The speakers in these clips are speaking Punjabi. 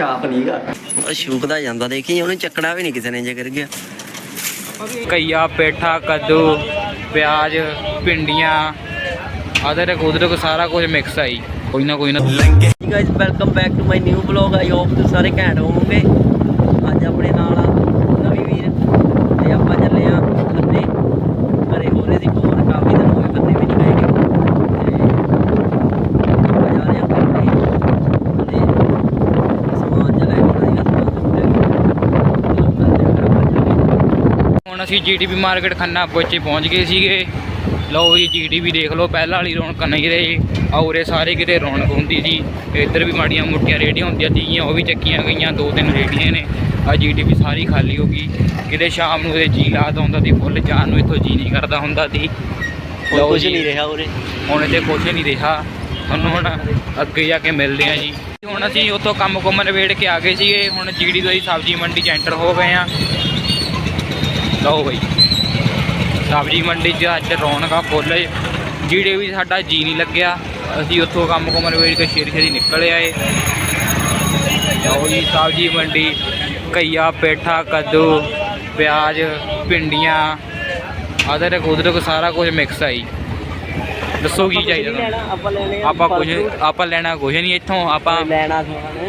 ਛਾਪ ਨਹੀਂਗਾ ਉਹ ਸ਼ੂਕਦਾ ਜਾਂਦਾ ਦੇਖੀ ਉਹਨੂੰ ਚੱਕਣਾ ਵੀ ਨਹੀਂ ਕਿਸੇ ਨੇ ਜੇ ਕਰ ਗਿਆ। ਕਈਆ ਪੇਠਾ ਕੱਦੂ ਪਿਆਜ਼ ਭਿੰਡੀਆਂ ਅਦਰਕ ਉਦਰਕ ਸਾਰਾ ਕੁਝ ਮਿਕਸ ਆਈ ਕੋਈ ਨਾ ਕੋਈ ਨਾ। Guys welcome back to my new blog I hope ਤੁਸੀਂ ਸਾਰੇ ਘੈਂਟ ਹੋਵੋਗੇ ਅੱਜ ਆਪਣੇ ਨਾਲ ਆ ਨਵੀਂ ਵੀਰ ਤੇ ਆਪਾਂ ਚੱਲੇ ਆ ਖੰਨੇ ਘਰੇ ਹੋ ਰਹੇ ਸੀ ਘੁੰਮਣ ਕਾਫੀ ਦਿਨ ਹੋ ਗਏ ਖੰਨੇ ਵੀ ਨਹੀਂ ਗਏ ਗੇ। ਤੇ ਆਪਾਂ ਜਾ ਰਹੇ ਆ ਖੰਨੇ ਤੇ ਸਮਾਨ ਜਿਹਾ ਲੈ ਕੇ ਆਉਣਾ ਸੀਗਾ ਸਮਾਨ ਸਮੂਨ ਲੈ ਕੇ ਚਲੋ ਮਿਲਦੇ ਆ ਫਿਰ ਆਪਾਂ ਚੱਲੀਏ ਹੁਣ ਅਸੀਂ ਜੀਡੀਪੀ ਮਾਰਕੀਟ ਖੰਨਾ ਬੱਚੇ ਪਹੁੰਚ ਗਏ ਸੀਗੇ। ਲਓ ਜੀ ਜੀਡੀਪੀ ਦੇਖ ਲਓ ਪਹਿਲਾਂ ਵਾਲੀ ਰੌਣਕ ਨਹੀਂ ਰਹੀ। ਔਰੇ ਸਾਰੇ ਕਿਤੇ ਰੌਣਕ ਹੁੰਦੀ ਸੀ। ਇੱਧਰ ਵੀ ਮਾੜੀਆਂ ਮੋਟੀਆਂ ਰੇੜੀਆਂ ਹੁੰਦੀਆਂ ਸੀਗੀਆਂ ਉਹ ਵੀ ਚੱਕੀਆਂ ਗਈਆਂ ਦੋ ਤਿੰਨ ਰੇੜੀਆਂ ਨੇ। ਆ ਜੀਡੀਪੀ ਸਾਰੀ ਖਾਲੀ ਹੋ ਗਈ। ਕਿਤੇ ਸ਼ਾਮ ਨੂੰ ਇਹਦੇ ਜੀ ਲਾਦਾ ਹੁੰਦਾ ਸੀ ਫੁੱਲ ਜਾਣ ਨੂੰ ਇੱਥੋਂ ਜੀ ਨਹੀਂ ਕਰਦਾ ਹੁੰਦਾ ਸੀ। ਲਓ ਕੁਝ ਜੀ। ਨਹੀਂ ਰਿਹਾ ਉਰੇ। ਹੁਣ ਇੱਥੇ ਕੁਛ ਨਹੀਂ ਰਿਹਾ। ਤੁਹਾਨੂੰ ਹੁਣ ਅੱਗੇ ਜਾ ਕੇ ਮਿਲਦੇ ਆ ਜੀ। ਹੁਣ ਅਸੀਂ ਉੱਥੋਂ ਕੰਮ ਕੁੰਮ ਨਿਬੇੜ ਕੇ ਆ ਗਏ ਸੀਗੇ। ਹੁਣ ਜੀਡੀ ਤੋਂ ਹੀ ਸਬਜ਼ੀ ਮੰਡੀ 'ਚ ਐਂਟਰ ਹੋ ਗਏ ਆ ਲਓ ਬਈ। ਸਬਜ਼ੀ ਮੰਡੀ 'ਚ ਅੱਜ ਰੌਣਕਾਂ ਫੁੱਲ ਜੀੜੇ ਵੀ ਸਾਡਾ ਜੀ ਨਹੀਂ ਲੱਗਿਆ ਅਸੀਂ ਉੱਥੋਂ ਕੰਮ ਕੁੰਮ ਨਿਬੇੜ ਕੇ ਛੇਤੀ ਛੇਤੀ ਨਿਕਲ ਆਏ। ਲਓ ਜੀ ਸਬਜ਼ੀ ਮੰਡੀ ਕਈਆ ਪੇਠਾ ਕੱਦੂ ਪਿਆਜ਼ ਭਿੰਡੀਆਂ ਅਦਰਕ ਉਦਰਕ ਸਾਰਾ ਕੁਝ ਮਿਕਸ ਆਈ ਦੱਸੋ ਕੀ ਚਾਹੀਦਾ? ਆਪਾਂ ਕੁਝ ਆਪਾਂ ਲੈਣਾ ਕੁਝ ਨਹੀਂ ਇੱਥੋਂ ਆਪਾਂ ਲੈਣਾ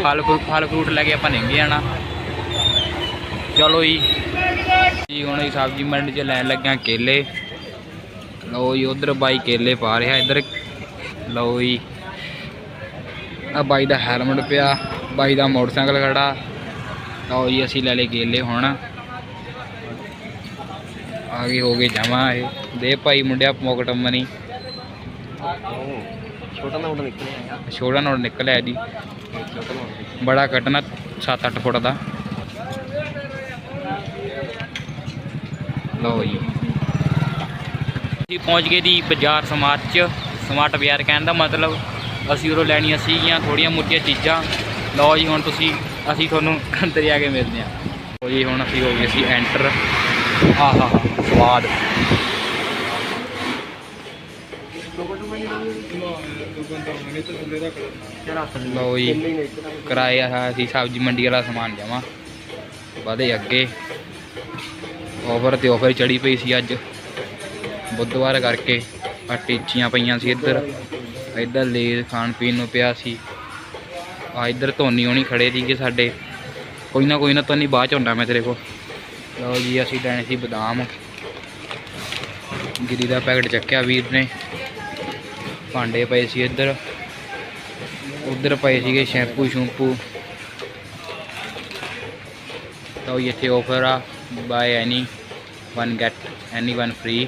ਫਲ ਫਲ ਫਰੂਟ ਲੈ ਕੇ ਆਪਾਂ ਨਿੰਗੇ ਜਾਣਾ। ਚਲੋ ਜੀ। ਜੀ ਹੁਣ ਇਹ ਸਬਜ਼ੀ ਮੰਡੀ 'ਚ ਲੈਣ ਲੱਗਿਆ ਕੇਲੇ। ਲਓ ਜੀ ਉਧਰ ਬਾਈ ਕੇਲੇ ਪਾ ਰਿਹਾ ਇੱਧਰ। ਲਓ ਜੀ ਆ ਬਾਈ ਦਾ ਹੈਲਮਟ ਪਿਆ ਬਾਈ ਦਾ ਮੋਟਰਸਾਈਕਲ ਖੜਾ। ਲਓ ਜੀ ਅਸੀਂ ਲੈ ਲਏ ਕੇਲੇ ਹੁਣ। ਆ ਗਏ ਹੋ ਗਏ ਜਮਾ ਇਹ। ਦੇ ਭਾਈ ਮੁੰਡਿਆ ਪੋਕਟ ਮਨੀ ਛੋਟਾ ਨਾ ਉਡ ਨਿਕਲਿਆ ਛੋੜਾ ਨੋਟ ਨਿਕਲਿਆ ਜੀ। ਬੜਾ ਕੱਟਣਾ 7-8 ਫੁੱਟ ਦਾ। ਲਓ ਜੀ। ਅਸੀਂ ਪਹੁੰਚ ਗਏ ਦੀ ਬਾਜ਼ਾਰ ਸਮਾਰਟ ਚ, ਸਮਾਰਟ ਬਾਜ਼ਾਰ ਕਹਿਣ ਦਾ ਮਤਲਬ ਅਸੀਂ ਉਰੋਂ ਲੈਣੀਆਂ ਸੀਗੀਆਂ ਥੋੜੀਆਂ ਮੋਟੀਆਂ ਚੀਜ਼ਾਂ। ਲਓ ਜੀ, ਹੁਣ ਤੁਸੀਂ, ਅਸੀਂ ਤੁਹਾਨੂੰ ਅੰਦਰ ਜਾ ਕੇ ਮਿਲਦੇ ਹਾਂ। ਲਓ ਜੀ, ਹੁਣ ਅਸੀਂ ਹੋ ਗਏ ਸੀ ਐਂਟਰ ਆਹਾ ਹਾ ਸਵਾਦ। ਲਓ ਜੀ, ਕਿਰਾਇਆ ਹੈ, ਅਸੀਂ ਸਬਜ਼ੀ ਮੰਡੀ ਵਾਲਾ ਸਮਾਨ ਜਮਾ ਵਧੇ ਅੱਗੇ। ਆਫਰ ਤੇ ਆਫਰ ਚੜੀ ਪਈ ਸੀ ਅੱਜ। ਬੁੱਧਵਾਰ ਕਰਕੇ ਆ ਟੀਚੀਆਂ ਪਈਆਂ ਸੀ ਇੱਧਰ। ਇੱਧਰ ਲੇਜ਼ ਖਾਣ ਪੀਣ ਨੂੰ ਪਿਆ ਸੀ। ਆ ਇੱਧਰ ਧੋਨੀ ਹੋਣੀ ਖੜੇ ਸੀਗੇ ਸਾਡੇ। ਕੋਈ ਨਾ ਕੋਈ ਨਾ ਧੋਨੀ ਬਾਅਦ ਚ ਹੁੰਦਾ ਮੈਂ ਤੇਰੇ ਕੋਲ। ਲਓ ਜੀ, ਅਸੀਂ ਲੈਣੇ ਸੀ ਬਦਾਮ। ਗਿਰੀ ਦਾ ਪੈਕਟ ਚੱਕਿਆ ਵੀਰ ਨੇ। ਭਾਂਡੇ ਪਏ ਸੀ ਇੱਧਰ। ਉੱਧਰ ਪਏ ਸੀਗੇ ਸ਼ੈਂਪੂ, ਸ਼ੂੰਪੂ। ਤਾਂ ਇਹ ਇੱਥੇ ਆਫਰ ਆ। Buy any one get any one free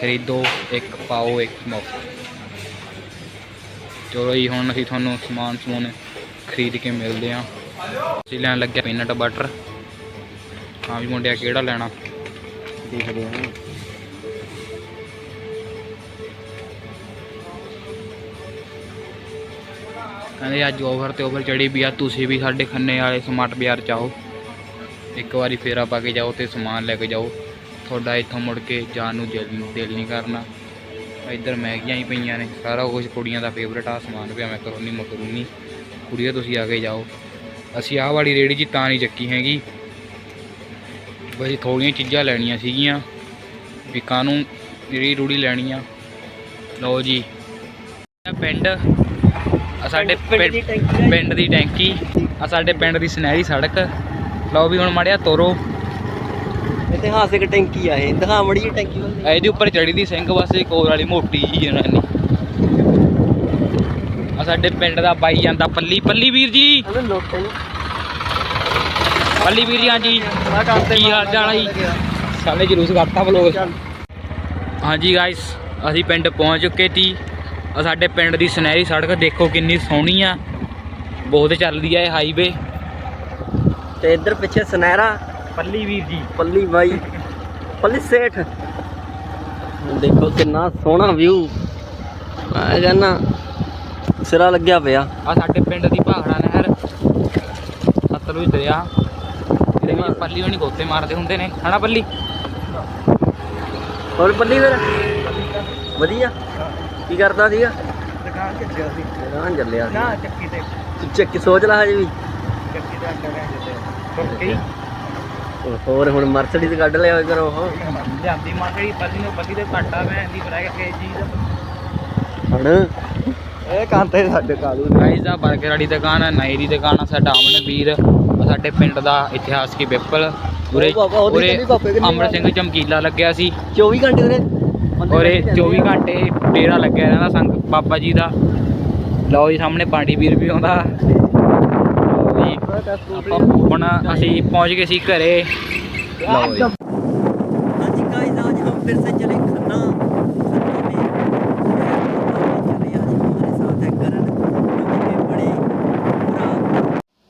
ਖਰੀਦੋ ਇੱਕ ਪਾਓ ਇੱਕ ਮੁਫਤ। ਚਲੋ ਜੀ ਹੁਣ ਅਸੀਂ ਤੁਹਾਨੂੰ ਸਮਾਨ ਸਮੂਨ ਖਰੀਦ ਕੇ ਮਿਲਦੇ ਹਾਂ। ਅਸੀਂ ਲੈਣ ਲੱਗਿਆ ਪੀਨਟ ਬਟਰ। ਹਾਂ ਵੀ ਮੁੰਡਿਆ ਕਿਹੜਾ ਲੈਣਾ? ਦੇਖਦੇ ਹਾਂ। ਕਹਿੰਦੇ ਅੱਜ ਓਵਰ ਤੇ ਓਵਰ ਚੜੀ ਵੀ ਆ ਤੁਸੀਂ ਵੀ ਸਾਡੇ ਖੰਨੇ ਵਾਲੇ ਸਮਾਰਟ ਬਾਜ਼ਾਰ ਚ ਆਓ। ਇੱਕ ਵਾਰੀ ਫੇਰਾ ਪਾ ਕੇ ਜਾਓ ਤੇ ਸਮਾਨ ਲੈ ਕੇ ਜਾਓ। ਤੁਹਾਡਾ ਇੱਥੋਂ ਮੁੜ ਕੇ ਜਾਣ ਨੂੰ ਦਿਲ ਦਿਲ ਨਹੀਂ ਕਰਨਾ। ਇੱਧਰ ਮੈਗੀਆਂ ਹੀ ਪਈਆਂ ਨੇ, ਸਾਰਾ ਕੁਝ ਕੁੜੀਆਂ ਦਾ ਫੇਵਰੇਟ ਆ, ਸਮਾਨ ਪਿਆ ਮੈਕਰੋਨੀ ਮਕਰੂਨੀ। ਕੁੜੀਆਂ ਤੁਸੀਂ ਆ ਕੇ ਜਾਓ। ਅਸੀਂ ਆਹ ਵਾਲੀ ਰੇੜੀ ਜੀ ਤਾਂ ਨਹੀਂ ਚੱਕੀ ਹੈਗੀ। ਬਈ ਥੋੜੀਆਂ ਚੀਜ਼ਾਂ ਲੈਣੀਆਂ ਸੀਗੀਆਂ, ਵੀ ਕਾਨੂੰ ਜਿਹੜੀ ਰੂੜੀ ਲੈਣੀ ਆ। ਲਓ ਜੀ। ਇਹ ਪਿੰਡ ਸਾਡੇ ਪਿੰਡ ਦੀ ਟੈਂਕੀ ਪਿੰਡ ਦੀ ਟੈਂਕੀ ਆ ਸਾਡੇ ਪਿੰਡ ਦੀ ਸੁਨਹਿਰੀ ਸੜਕ। ਲਓ ਵੀ ਹੁਣ ਮੜਿਆ ਤੋਰੋ। ਇਤਿਹਾਸਿਕ ਟੈਂਕੀ ਆ ਇਹ। ਦਿਖਾ ਮੜੀ ਟੈਂਕੀ ਵੱਲ ਇਹਦੇ ਉੱਪਰ ਚੜੀ ਦੀ ਸਿੰਘ ਵਾਸਤੇ ਕੋਰ ਵਾਲੀ ਮੋਟੀ ਜੀ ਜਨਾਨੀ ਆ ਸਾਡੇ ਪਿੰਡ ਦਾ ਬਾਈ ਜਾਂਦਾ ਪੱਲੀ। ਪੱਲੀ ਵੀਰ ਜੀ। ਪੱਲੀ ਵੀਰ ਜੀ ਹਾਂਜੀ। ਕੀ ਹਾਲ ਚਾਲ ਆ ਜੀ? ਸਾਲੇ ਜਲੂਸ ਕਰਤਾ ਬਲੋਗ ਹਾਂਜੀ ਗਾਇਸ ਅਸੀਂ ਪਿੰਡ ਪਹੁੰਚ ਚੁੱਕੇ ਆ ਸਾਡੇ ਪਿੰਡ ਦੀ ਸੁਨਹਿਰੀ ਸੜਕ ਦੇਖੋ ਕਿੰਨੀ ਸੋਹਣੀ ਆ। ਬਹੁਤ ਚੱਲਦੀ ਆ ਇਹ ਹਾਈਵੇ ਤੇ ਇੱਧਰ ਪਿੱਛੇ ਸੁਨਹਿਰਾ ਪੱਲੀ ਵੀਰ ਜੀ। ਪੱਲੀ ਬਾਈ ਪੱਲੀ ਸੇਠ। ਦੇਖੋ ਕਿੰਨਾ ਸੋਹਣਾ ਵਿਊ ਮੈਂ ਕਹਿੰਦਾ ਸਿਰਾ ਲੱਗਿਆ ਪਿਆ। ਆ ਸਾਡੇ ਪਿੰਡ ਦੀ ਭਾਖੜਾ ਨਹਿਰ ਸਤਲੁਜ ਦਰਿਆ। ਇਹਦੇ ਵਿੱਚ ਪੱਲੀ ਹੋਣੀ ਗੋਤੇ ਮਾਰਦੇ ਹੁੰਦੇ ਨੇ। ਹਨਾ ਪੱਲੀ? ਹੋਰ ਪੱਲੀ ਫਿਰ? ਵਧੀਆ। ਕੀ ਕਰਦਾ ਸੀਗਾ? ਦੁਕਾਨ ਚੱਲਿਆ ਸੀ। ਦੁਕਾਨ ਚੱਲਿਆ ਸੀ। ਚੱਕੀ ਤੇ। ਚੱਕ ਸੋਚ ਲਾ ਹਜੇ ਵੀ। ਚੱਕੀ ਦਾ ਜਿੱਤੇ ਹੋਰ ਹੁਣ ਮਰਸਡੀਜ਼ ਕੱਢ ਲਿਆ ਹੋਇਆ ਕਰੋ ਉਹ। ਜਾਂਦੀ ਮਾਸੜੀ ਬੱਲੀ ਨੂੰ ਬੱਲੀ ਦੇ ਘਾਟਾ ਮੈਂ ਦੀ ਬਣਾ ਕੇ ਚੀਜ਼ ਹਣ? ਇਹ ਕਾਂਤੇ ਸਾਡੇ ਕਾਲੂ ਗਾਈਸ ਦਾ। 버ਗਰ ਵਾਲੀ ਦੁਕਾਨ ਹੈ ਨਾਈ ਦੀ ਦੁਕਾਨ ਆ ਸਾਡਾ ਅਮਨ ਵੀਰ ਆ ਸਾਡੇ ਪਿੰਡ ਦਾ ਇਤਿਹਾਸਕੀ ਪਿੱਪਲ ਉਰੇ ਉਰੇ ਅਮਰ ਸਿੰਘ ਚਮਕੀਲਾ ਲੱਗਿਆ ਸੀ। 24 ਘੰਟੇ ਉਰੇ ਜਾਂਦੇ 24 ਘੰਟੇ ਡੇਰਾ ਲੱਗਿਆ ਰਹਿੰਦਾ ਸੰਗ ਬਾਬਾ ਜੀ ਦਾ। ਲਓ ਜੀ ਸਾਹਮਣੇ ਪਾਣੀ ਵੀਰ ਵੀ ਆਉਂਦਾ। ਜੀ। ਆਪਾਂ ਹੁਣ ਅਸੀਂ ਪਹੁੰਚ ਗਏ ਸੀ ਘਰੇ। ਲਓ ਜੀ। ਹਾਂਜੀ ਗਾਇਜ਼ ਅੱਜ ਹਮ ਫਿਰ ਸੇ ਚਲੇ ਖੰਨਾ।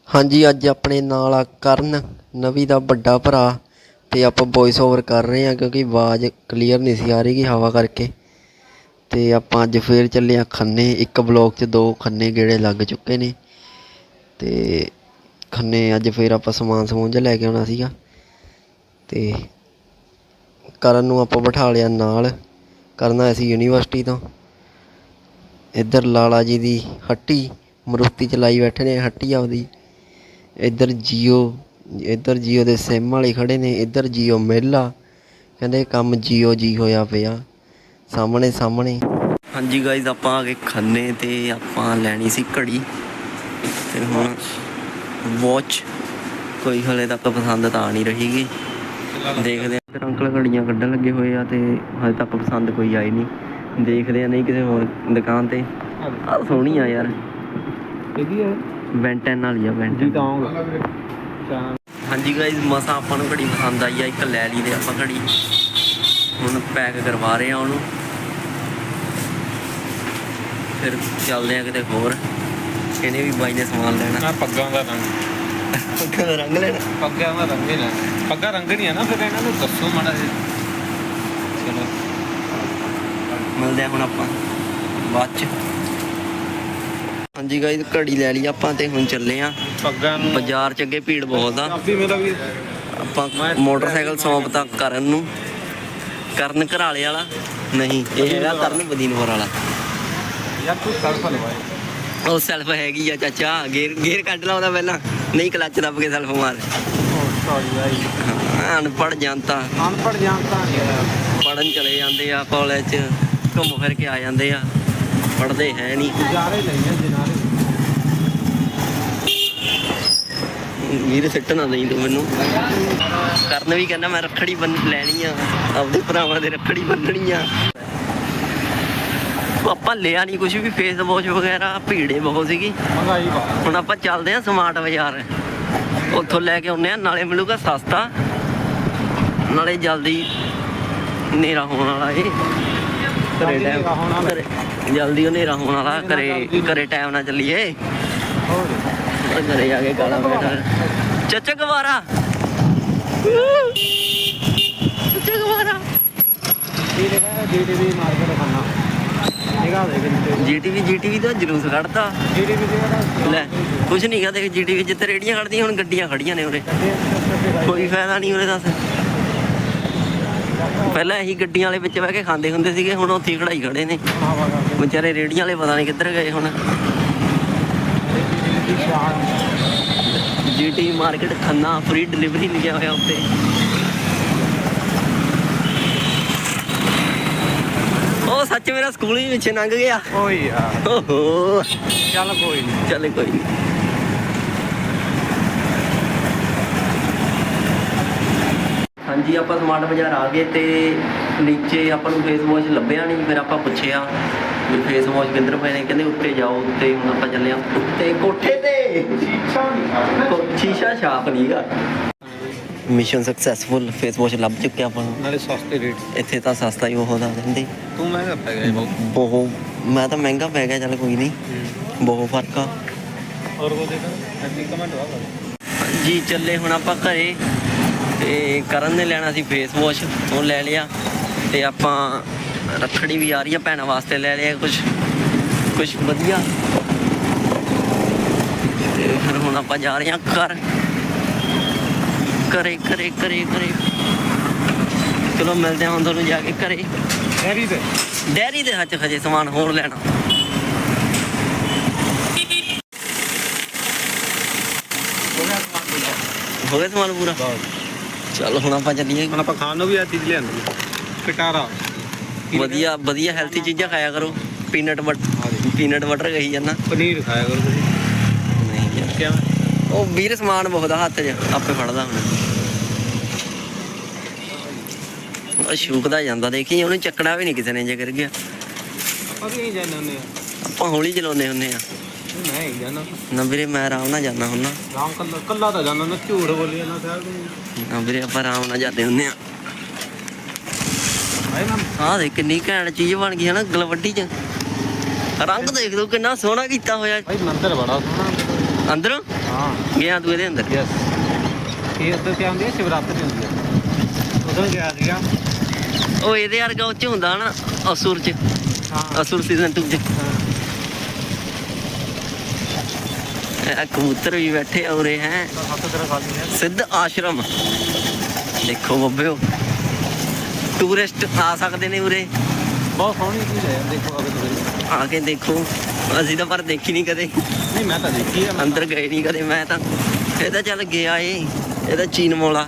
ਹਾਂਜੀ ਅੱਜ ਆਪਣੇ ਨਾਲ ਆ ਕਰਨ ਨਵੀ ਦਾ ਵੱਡਾ ਭਰਾ ਤੇ ਆਪਾਂ ਵੌਇਸ ਓਵਰ ਕਰ ਰਹੇ ਹਾਂ ਕਿਉਂਕਿ ਆਵਾਜ਼ ਕਲੀਅਰ ਨਹੀਂ ਸੀ ਆ ਰਹੀ ਹਵਾ ਕਰਕੇ। ਤੇ ਆਪਾਂ ਅੱਜ ਫੇਰ ਚੱਲੇ ਆ ਖੰਨੇ। ਇੱਕ ਬਲੌਕ 'ਚ ਦੋ ਖੰਨੇ ਗੇੜੇ ਲੱਗ ਚੁੱਕੇ ਨੇ। ਤੇ ਖੰਨੇ ਅੱਜ ਫਿਰ ਆਪਾਂ ਸਮਾਨ ਸਮੂਨ ਜਿਹਾ ਲੈ ਕੇ ਆਉਣਾ ਸੀਗਾ। ਅਤੇ ਕਰਨ ਨੂੰ ਆਪਾਂ ਬਿਠਾ ਲਿਆ ਨਾਲ। ਕਰਨ ਆਇਆ ਸੀ ਯੂਨੀਵਰਸਿਟੀ ਤੋਂ। ਇੱਧਰ ਲਾਲਾ ਜੀ ਦੀ ਹੱਟੀ, ਮਰੂਤੀ ਚਲਾਈ ਬੈਠੇ ਨੇ, ਹੱਟੀ ਆਪਦੀ। ਇੱਧਰ ਜੀਓ ਇੱਧਰ ਜੀਓ ਦੇ ਸਿਮ ਵਾਲੇ ਖੜੇ ਨੇ, ਇੱਧਰ ਜੀਓ ਮੇਲਾ। ਕਹਿੰਦੇ ਕੰਮ ਜੀਓ ਜੀ ਹੋਇਆ ਪਿਆ। ਸਾਹਮਣੇ ਸਾਹਮਣੇ ਹਾਂਜੀ ਗਾਇਜ਼ ਆਪਾਂ ਆ ਗਏ ਖੰਨੇ ਤੇ ਆਪਾਂ ਲੈਣੀ ਸੀ ਘੜੀ। ਤੇ ਹੁਣ ਵਾਚ ਕੋਈ ਹਲੇ ਤੱਕ ਪਸੰਦ ਤਾਂ ਨਹੀਂ ਰਹੀਗੀ ਦੇਖਦੇ ਆ ਫਿਰ ਅੰਕਲ ਘੜੀਆਂ ਕੱਢਣ ਲੱਗੇ ਹੋਏ ਆ ਤੇ ਹਜੇ ਤੱਕ ਪਸੰਦ ਕੋਈ ਆਈ ਨਹੀਂ। ਦੇਖਦੇ ਆ ਨਹੀਂ ਕਿਸੇ ਹੋਰ ਦੁਕਾਨ ਤੇ। ਆ ਸੋਹਣੀ ਆ ਯਾਰ। ਇਹਦੀ ਹੈ ਬੈਂਟਨ ਵਾਲੀ ਆ ਬੈਂਟਨ ਆਉਂਗਾ ਹਾਂਜੀ ਗਾਇਜ਼ ਮਸਾਂ ਆਪਾਂ ਨੂੰ ਘੜੀ ਪਸੰਦ ਆਈ ਆ ਇੱਕ ਲੈ ਲਈ ਤੇ ਆਪਾਂ ਘੜੀ। ਹੁਣ ਪੈਕ ਕਰਵਾ ਰਹੇ ਆ ਉਹਨੂੰ। ਫਿਰ ਚੱਲਦੇ ਆ ਕਿਤੇ ਹੋਰ। ਇਹਨੇ ਵੀ ਬਾਈ ਨੇ ਸਮਾਨ ਲੈਣਾ। ਨਾ ਪੱਗਾਂ ਦਾ ਰੰਗ। ਪੱਕਾ ਦਾ ਰੰਗ ਲੈਣਾ। ਪੱਗਾਂ ਦਾ ਰੰਗ ਹੀ ਲੈਣਾ। ਪੱਗਾ ਰੰਗ ਨਹੀਂ ਆ ਨਾ ਫਿਰ ਇਹਨਾਂ ਨੂੰ ਦੱਸੋ ਮਾੜਾ ਜਿਹਾ। ਚਲੋ। ਮਿਲਦੇ ਆ ਹੁਣ ਆਪਾਂ ਬਾਅਦ ਚ। ਹਾਂਜੀ ਗਾਇਜ਼ ਘੜੀ ਲੈ ਲਈ ਆਪਾਂ ਤੇ ਹੁਣ ਚੱਲੇ ਆ। ਪੱਗਾਂ ਨੂੰ ਬਾਜ਼ਾਰ ਚ ਅੱਗੇ ਭੀੜ ਬਹੁਤ ਆ। ਆਪੀ ਮੇਰਾ ਵੀ ਆਪਾਂ ਮੋਟਰਸਾਈਕਲ ਸੌਂਪਤਾ ਕਰਨ ਨੂੰ। ਕਰਨ ਘਰਾਲੇ ਵਾਲਾ। ਨਹੀਂ ਇਹ ਹੈਗਾ ਕਰਨ ਬਦੀਨਪੁਰ ਵਾਲਾ। ਯਾਰ ਤੂੰ ਸਲਫ ਲਵਾਏ ਉਹ ਸੈਲਫ ਹੈਗੀ ਆ ਚਾਚਾ ਗੇਰ ਗੇਰ ਕੱਢ ਲਾ ਉਹਦਾ ਪਹਿਲਾਂ। ਨਹੀਂ ਕਲੱਚ ਦੱਬ ਕੇ ਸੈਲਫ ਮਾਰ। ਸੌਰੀ ਭਾਈ ਹਾਂ, ਅਨਪੜ੍ਹ ਜਨਤਾ। ਅਨਪੜ ਨਹੀਂ ਪੜਨ ਚਲੇ ਜਾਂਦੇ ਆ ਕਾਲਜ ਚ ਘੁੰਮ ਫਿਰ ਕੇ ਆ ਜਾਂਦੇ ਆ। ਪੜਦੇ ਹੈ ਨਹੀਂ ਜਾਰੇ ਨਹੀਂ ਹੈ ਜਿਨਾਰੇ ਵੀਰ ਸਿੱਟ ਨਾ ਦੇਈ ਤੂੰ ਮੈਨੂੰ। ਕਰਨ ਵੀ ਕਹਿੰਦਾ ਮੈਂ ਰੱਖੜੀ ਬੰਨ ਲੈਣੀ ਆ। ਆਪਦੇ ਭਰਾਵਾਂ ਦੇ ਰੱਖੜੀ ਬੰਨਣੀ ਆ। ਆਪਾਂ ਲਿਆ ਨਹੀਂ ਕੁਝ ਵੀ ਫੇਸ ਵਾਸ਼ ਵਗੈਰਾ ਭੀੜੇ ਬਹੁਤ ਸੀਗੀ। ਮਹਿੰਗਾਈ ਹੁਣ ਆਪਾਂ ਚੱਲਦੇ ਆ ਸਮਾਰਟ ਬਾਜ਼ਾਰ। ਉੱਥੋਂ ਲੈ ਕੇ ਆਉਂਦੇ ਆ ਨਾਲੇ ਮਿਲੂਗਾ ਸਸਤਾ। ਨਾਲੇ ਜਲਦੀ ਹਨੇਰਾ ਹੋਣ ਵਾਲਾ ਏ ਘਰੇ ਟਾਈਮ ਜਲਦੀ ਹਨੇਰਾ ਹੋਣ ਵਾਲਾ ਘਰੇ ਘਰੇ ਟਾਈਮ ਨਾਲ ਚੱਲੀਏ। ਘਰੇ ਜਾ ਕੇ ਗਾਲਾਂ ਬੈਠਾ। ਚੱਚਾ ਗਵਾਰਾ ਚੱਚਾ ਗਵਾਰਾ ਇਹ ਦੇਖਾ ਜੀਟੀਵੀ ਮਾਰਕੀਟ ਖਾਨਾ ਨਿਗਾਹ ਦੇ ਕਿੰਨੇ ਜੀਟੀਵੀ ਜੀਟੀਵੀ ਦਾ ਜਲੂਸ ਕੱਢਤਾ। ਜੀਟੀਵੀ ਦੇ ਲੈ ਕੁਛ ਨਹੀਂ ਦੇਖ ਜੀਟੀਵੀ ਜਿੱਥੇ ਰੇੜੀਆਂ ਖੜਦੀਆਂ ਹੁਣ ਗੱਡੀਆਂ ਖੜੀਆਂ ਨੇ ਉਰੇ। ਕੋਈ ਫਾਇਦਾ ਨਹੀਂ ਉਰੇ ਦੱਸ। ਪਹਿਲਾਂ ਇਹੀ ਗੱਡੀਆਂ ਵਾਲੇ ਵਿੱਚ ਬਹਿ ਕੇ ਖਾਂਦੇ ਹੁੰਦੇ ਸੀਗੇ ਹੁਣ ਉੱਥੇ ਖੜਾਈ ਖੜੇ ਨੇ। ਵਿਚਾਰੇ ਰੇੜੀਆਂ ਵਾਲੇ ਪਤਾ ਨਹੀਂ ਕਿੱਧਰ ਗਏ ਹੁਣ। Shaan. GT market Khanna free delivery ਲਿਖਿਆ ਹੋਇਆ ਉੱਤੇ। ਸੱਚ ਮੇਰਾ ਸਕੂਲ ਹੀ ਪਿੱਛੇ ਲੰਘ ਗਿਆ। ਓਏ ਯਾਰ। ਓਹੋ। ਚੱਲ ਕੋਈ ਨਹੀਂ ਚੱਲ ਕੋਈ ਨਹੀਂ ਹਾਂਜੀ ਆਪਾਂ ਸਮਾਰਟ ਬਾਜ਼ਾਰ ਆ ਗਏ ਤੇ ਨੀਚੇ ਆਪਾਂ ਨੂੰ ਫੇਸ ਵਾਸ਼ ਲੱਭਿਆ ਨਹੀਂ ਫਿਰ ਆਪਾਂ ਪੁੱਛਿਆ ਵੀ ਫੇਸ ਵਾਸ਼ ਕਿੱਧਰ ਪਏ ਨੇ ਕਹਿੰਦੇ ਉੱਤੇ ਜਾਓ ਉੱਤੇ ਹੁਣ ਆਪਾਂ ਚੱਲੇ ਆ। ਉੱਤੇ ਕੋਠੇ ਤੇ। ਸ਼ੀਸ਼ਾ ਨਹੀਂ ਸ਼ੀਸ਼ਾ ਛਾਪ ਨਹੀਂਗਾ ਮਿਸ਼ਨ ਸਕਸੈਸਫੁਲ ਫੇਸਬੁੱਕ ਲੱਭ ਚੁੱਕਿਆ ਆਪਾਂ ਨੂੰ। ਨਾਲੇ ਸਸਤੇ ਰੇਟ ਇੱਥੇ ਤਾਂ ਸਸਤਾ ਹੀ ਉਹ ਦਾ ਦਿੰਦੇ ਤੂੰ ਮਹਿੰਗਾ ਪੈ ਗਿਆ ਬਹੁਤ। ਬਹੁਤ। ਮੈਂ ਤਾਂ ਮਹਿੰਗਾ ਪੈ ਗਿਆ ਚੱਲ ਕੋਈ ਨਹੀਂ। ਬਹੁਤ ਫ਼ਰਕ ਆ। ਹੋਰ ਉਹ ਦੇਖਾਂ ਅੱਗੇ ਕਮੈਂਟ ਆ ਜੀ ਚੱਲੇ ਹੁਣ ਆਪਾਂ ਘਰੇ। ਤੇ ਕਰਨ ਨੇ ਲੈਣਾ ਸੀ ਫੇਸ ਵਾਸ਼ ਉਹ ਲੈ ਲਿਆ। ਤੇ ਆਪਾਂ ਰੱਖੜੀ ਵੀ ਆ ਰਹੀ ਆ ਭੈਣਾਂ ਵਾਸਤੇ ਲੈ ਲਿਆ ਕੁਝ ਕੁਝ ਵਧੀਆ। ਤੇ ਫਿਰ ਹੁਣ ਆਪਾਂ ਜਾ ਰਹੇ ਹਾਂ ਘਰ। ਕਰੇ ਕਰੇ ਕਰੇ ਕਰੇ। ਚਲੋ ਮਿਲਦੇ ਹਾਂ ਤੁਹਾਨੂੰ ਜਾ ਕੇ ਕਰੇ ਡੈਰੀ ਤੇ। ਡੈਰੀ ਦੇ ਹੱਥ ਖਜੇ ਸਮਾਨ ਹੋਰ ਲੈਣਾ। ਹੋ ਸਮਾਨ ਪੂਰਾ? ਚਲ ਹੁਣ ਆਪਾਂ ਚੱਲੀਏ। ਹੁਣ ਆਪਾਂ ਖਾਣ ਨੂੰ ਵੀ ਆ ਚੀਜ਼ ਲਿਆਂਦੀ ਕਟਾਰਾ ਵਧੀਆ ਵਧੀਆ ਹੈਲਥੀ ਚੀਜ਼ਾਂ ਖਾਇਆ ਕਰੋ। ਪੀਨਟ ਬਟਰ ਪੀਨਟ ਬਟਰ ਕਹੀ ਜਾਂਦਾ। ਪਨੀਰ ਖਾਇਆ ਕਰੋ ਤੁਸੀਂ। ਨਹੀਂ ਯਾਰ। ਉਹ ਵੀਰ ਸਮਾਨ ਬਹੁਤ ਹੱਥ 'ਚ। ਆਪੇ ਫੜਦਾ ਹੁਣ। ਉਹ ਸ਼ੂਕਦਾ ਜਾਂਦਾ ਦੇਖੀ ਉਹਨੂੰ ਚੱਕਣਾ ਵੀ ਨਹੀਂ ਕਿਸੇ ਨੇ ਜੇ ਕਰ ਗਿਆ। ਆਪਾਂ ਵੀ ਨਹੀਂ ਜਾਂਦੇ ਹੁੰਦੇ ਆ। ਆਪਾਂ ਹੌਲੀ ਚਲਾਉਂਦੇ ਹੁੰਦੇ ਆ। ਮੈਂ ਹੀ ਜਾਣਾ ਨਾ ਵੀਰੇ ਮੈਂ ਆਰਾਮ ਨਾਲ ਜਾਂਦਾ ਹੁੰਨਾ ਰਾਮ ਕੱਲਾ ਕੱਲਾ ਤਾਂ ਜਾਂਦਾ ਨਾ ਝੂਠ ਬੋਲੀ ਜਾਂਦਾ ਸਾਹਿਬ ਨੂੰ ਵੀਰੇ ਆਪਾਂ ਆਰਾਮ ਨਾਲ ਜਾਂਦੇ ਹੁੰਦੇ ਆ। ਆਹ ਦੇ ਕਿੰਨੀ ਘੈਂਟ ਚੀਜ਼ ਬਣ ਗਈ ਹੈ ਨਾ ਗਲਵੱਡੀ 'ਚ। ਰੰਗ ਦੇਖ ਲਓ ਕਿੰਨਾ ਸੋਹਣਾ ਕੀਤਾ ਹੋਇਆ। ਭਾਈ ਮੰਦਰ ਬੜਾ ਸੋਹਣਾ। ਅੰਦਰੋਂ? ਹਾਂ। ਗਿਆ ਤੂੰ ਇਹਦੇ ਅੰਦਰ? ਯਸ ਇਹ ਉੱਤੇ ਕੀ ਹੁੰਦੀ ਹੈ ਸ਼ਿਵਰਾਤਰੀ ਹੁੰਦੀ ਹੈ। ਉਦੋਂ ਗਿਆ ਸੀਗਾ। ਉਹ ਇਹਦੇ ਵਰਗਾ ਉੱਚ ਹੁੰਦਾ ਨਾ ਅਸੁਰ 'ਚ। ਹਾਂ। ਅਸੁਰ ਸੀਜ਼ਨ 2 'ਚ। ਇਹ ਕਬੂਤਰ ਵੀ ਬੈਠੇ ਆ ਹੈ। ਖਾਲੀ ਹੈ ਸਿੱਧ ਆਸ਼ਰਮ। ਦੇਖੋ ਬੱਬਿਓ। ਟੂਰਿਸਟ ਆ ਸਕਦੇ ਨੇ ਉਰੇ। ਬਹੁਤ ਸੋਹਣੀ ਚੀਜ਼ ਹੈ ਦੇਖੋ ਆ ਕੇ ਦੇਖੋ। ਅਸੀਂ ਤਾਂ ਪਰ ਦੇਖੀ ਨਹੀਂ ਕਦੇ। ਨਹੀਂ ਮੈਂ ਤਾਂ ਦੇਖੀ ਅੰਦਰ ਗਏ ਨਹੀਂ ਕਦੇ ਮੈਂ ਤਾਂ ਇਹ ਤਾਂ ਚੱਲ ਗਿਆ ਏ ਇਹ ਤਾਂ ਚੀਨ ਮੋਲਾ